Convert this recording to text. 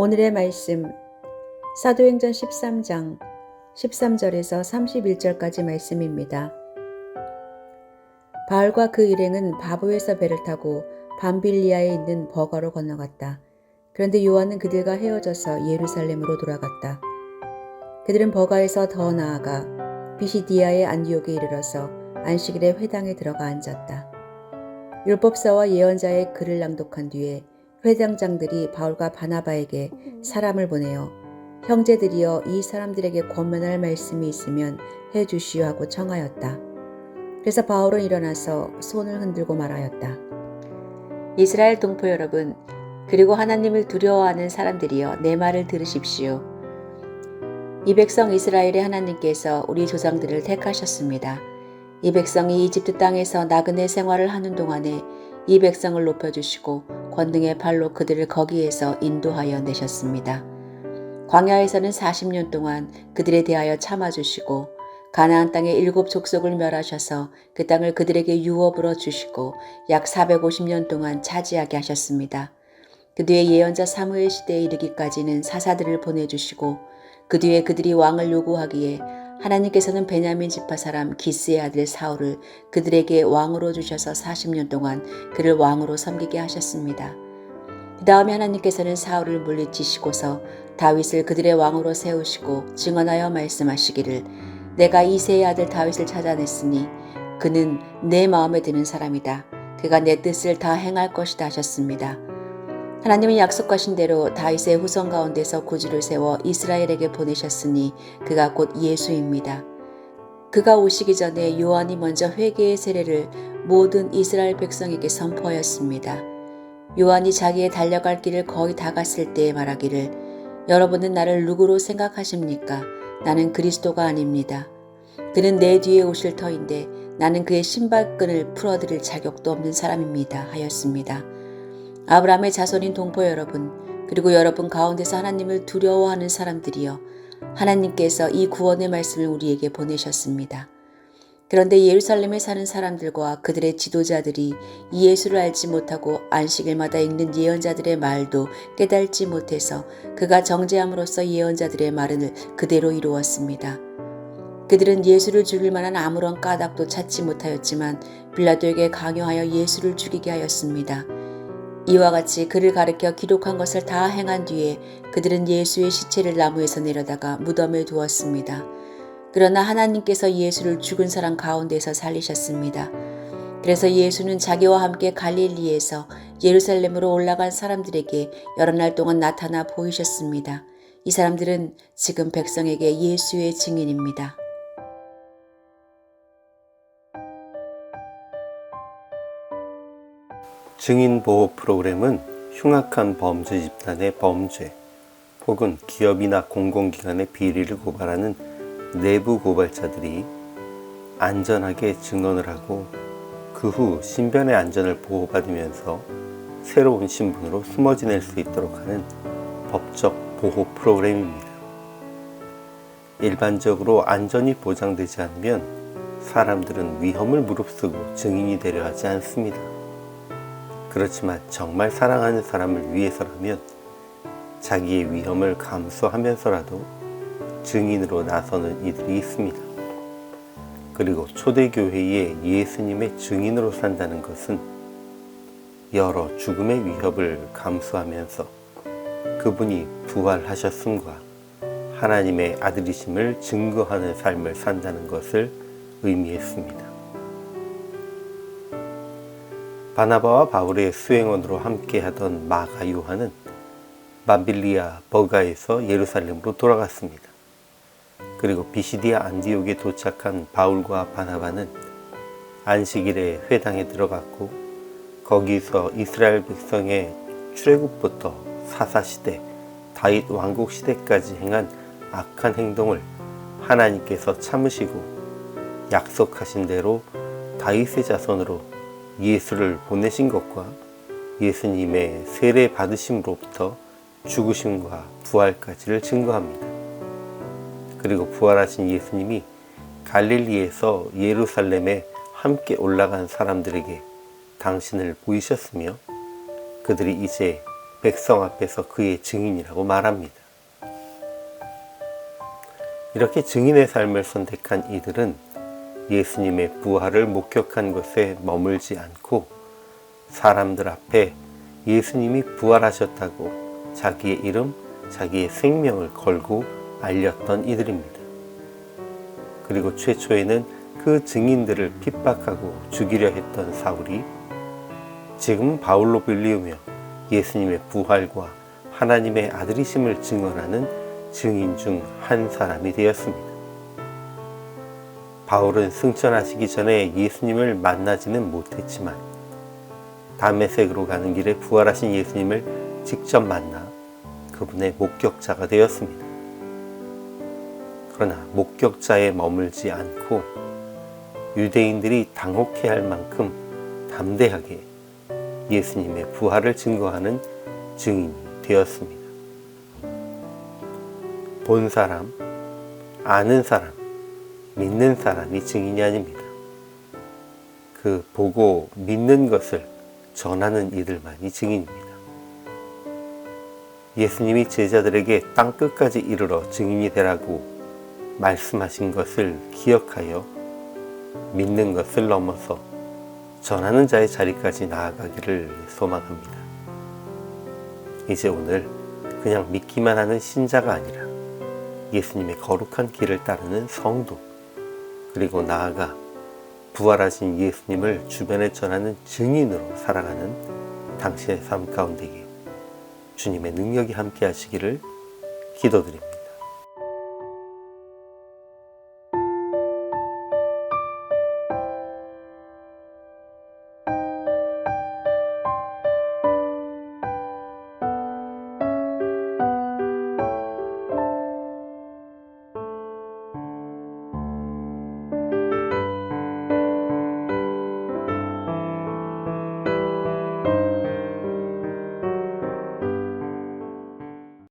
오늘의 말씀 사도행전 13장 13절에서 31절까지 말씀입니다. 바울과 그 일행은 바보에서 배를 타고 밤빌리아에 있는 버가로 건너갔다. 그런데 요한은 그들과 헤어져서 예루살렘으로 돌아갔다. 그들은 버가에서 더 나아가 비시디아의 안디옥에 이르러서 안식일에 회당에 들어가 앉았다. 율법사와 예언자의 글을 낭독한 뒤에 회당장들이 바울과 바나바에게 사람을 보내어 형제들이여 이 사람들에게 권면할 말씀이 있으면 해 주시오 하고 청하였다. 그래서 바울은 일어나서 손을 흔들고 말하였다. 이스라엘 동포 여러분, 그리고 하나님을 두려워하는 사람들이여 내 말을 들으십시오. 이 백성 이스라엘의 하나님께서 우리 조상들을 택하셨습니다. 이 백성이 이집트 땅에서 나그네 생활을 하는 동안에 이 백성을 높여주시고 권능의 발로 그들을 거기에서 인도하여 내셨습니다. 광야에서는 40년 동안 그들에 대하여 참아주시고 가나안 땅의 일곱 족속을 멸하셔서 그 땅을 그들에게 유업으로 주시고 약 450년 동안 차지하게 하셨습니다. 그 뒤에 예언자 사무엘 시대에 이르기까지는 사사들을 보내주시고 그 뒤에 그들이 왕을 요구하기에 하나님께서는 베냐민 지파 사람 기스의 아들 사울을 그들에게 왕으로 주셔서 40년 동안 그를 왕으로 섬기게 하셨습니다. 그 다음에 하나님께서는 사울을 물리치시고서 다윗을 그들의 왕으로 세우시고 증언하여 말씀하시기를 내가 이세의 아들 다윗을 찾아냈으니 그는 내 마음에 드는 사람이다. 그가 내 뜻을 다 행할 것이다 하셨습니다. 하나님은 약속하신 대로 다윗의 후손 가운데서 구주를 세워 이스라엘에게 보내셨으니 그가 곧 예수입니다. 그가 오시기 전에 요한이 먼저 회개의 세례를 모든 이스라엘 백성에게 선포하였습니다. 요한이 자기의 달려갈 길을 거의 다 갔을 때에 말하기를 여러분은 나를 누구로 생각하십니까? 나는 그리스도가 아닙니다. 그는 내 뒤에 오실 터인데 나는 그의 신발끈을 풀어드릴 자격도 없는 사람입니다. 하였습니다. 아브라함의 자손인 동포 여러분, 그리고 여러분 가운데서 하나님을 두려워하는 사람들이여 하나님께서 이 구원의 말씀을 우리에게 보내셨습니다. 그런데 예루살렘에 사는 사람들과 그들의 지도자들이 이 예수를 알지 못하고 안식일마다 읽는 예언자들의 말도 깨달지 못해서 그가 정죄함으로써 예언자들의 말을 그대로 이루었습니다. 그들은 예수를 죽일 만한 아무런 까닭도 찾지 못하였지만 빌라도에게 강요하여 예수를 죽이게 하였습니다. 이와 같이 그를 가리켜 기록한 것을 다 행한 뒤에 그들은 예수의 시체를 나무에서 내려다가 무덤에 두었습니다. 그러나 하나님께서 예수를 죽은 사람 가운데서 살리셨습니다. 그래서 예수는 자기와 함께 갈릴리에서 예루살렘으로 올라간 사람들에게 여러 날 동안 나타나 보이셨습니다. 이 사람들은 지금 백성에게 예수의 증인입니다. 증인보호 프로그램은 흉악한 범죄 집단의 범죄 혹은 기업이나 공공기관의 비리를 고발하는 내부 고발자들이 안전하게 증언을 하고 그 후 신변의 안전을 보호받으면서 새로운 신분으로 숨어 지낼 수 있도록 하는 법적 보호 프로그램입니다. 일반적으로 안전이 보장되지 않으면 사람들은 위험을 무릅쓰고 증인이 되려 하지 않습니다. 그렇지만 정말 사랑하는 사람을 위해서라면 자기의 위험을 감수하면서라도 증인으로 나서는 이들이 있습니다. 그리고 초대교회의 예수님의 증인으로 산다는 것은 여러 죽음의 위협을 감수하면서 그분이 부활하셨음과 하나님의 아들이심을 증거하는 삶을 산다는 것을 의미했습니다. 바나바와 바울의 수행원으로 함께하던 마가 요한은 만빌리아 버가에서 예루살렘으로 돌아갔습니다. 그리고 비시디아 안디옥에 도착한 바울과 바나바는 안식일에 회당에 들어갔고 거기서 이스라엘 백성의 출애굽부터 사사시대, 다윗 왕국 시대까지 행한 악한 행동을 하나님께서 참으시고 약속하신 대로 다윗의 자손으로 예수를 보내신 것과 예수님의 세례 받으심으로부터 죽으심과 부활까지를 증거합니다. 그리고 부활하신 예수님이 갈릴리에서 예루살렘에 함께 올라간 사람들에게 당신을 보이셨으며 그들이 이제 백성 앞에서 그의 증인이라고 말합니다. 이렇게 증인의 삶을 선택한 이들은 예수님의 부활을 목격한 것에 머물지 않고 사람들 앞에 예수님이 부활하셨다고 자기의 이름, 자기의 생명을 걸고 알렸던 이들입니다. 그리고 최초에는 그 증인들을 핍박하고 죽이려 했던 사울이 지금 바울로 불리우며 예수님의 부활과 하나님의 아들이심을 증언하는 증인 중 한 사람이 되었습니다. 바울은 승천하시기 전에 예수님을 만나지는 못했지만 담메색으로 가는 길에 부활하신 예수님을 직접 만나 그분의 목격자가 되었습니다. 그러나 목격자에 머물지 않고 유대인들이 당혹해 할 만큼 담대하게 예수님의 부활을 증거하는 증인이 되었습니다. 본 사람, 아는 사람, 믿는 사람이 증인이 아닙니다. 그 보고 믿는 것을 전하는 이들만이 증인입니다. 예수님이 제자들에게 땅 끝까지 이르러 증인이 되라고 말씀하신 것을 기억하여 믿는 것을 넘어서 전하는 자의 자리까지 나아가기를 소망합니다. 이제 오늘 그냥 믿기만 하는 신자가 아니라 예수님의 거룩한 길을 따르는 성도, 그리고 나아가 부활하신 예수님을 주변에 전하는 증인으로 살아가는 당신의 삶 가운데에 주님의 능력이 함께 하시기를 기도드립니다.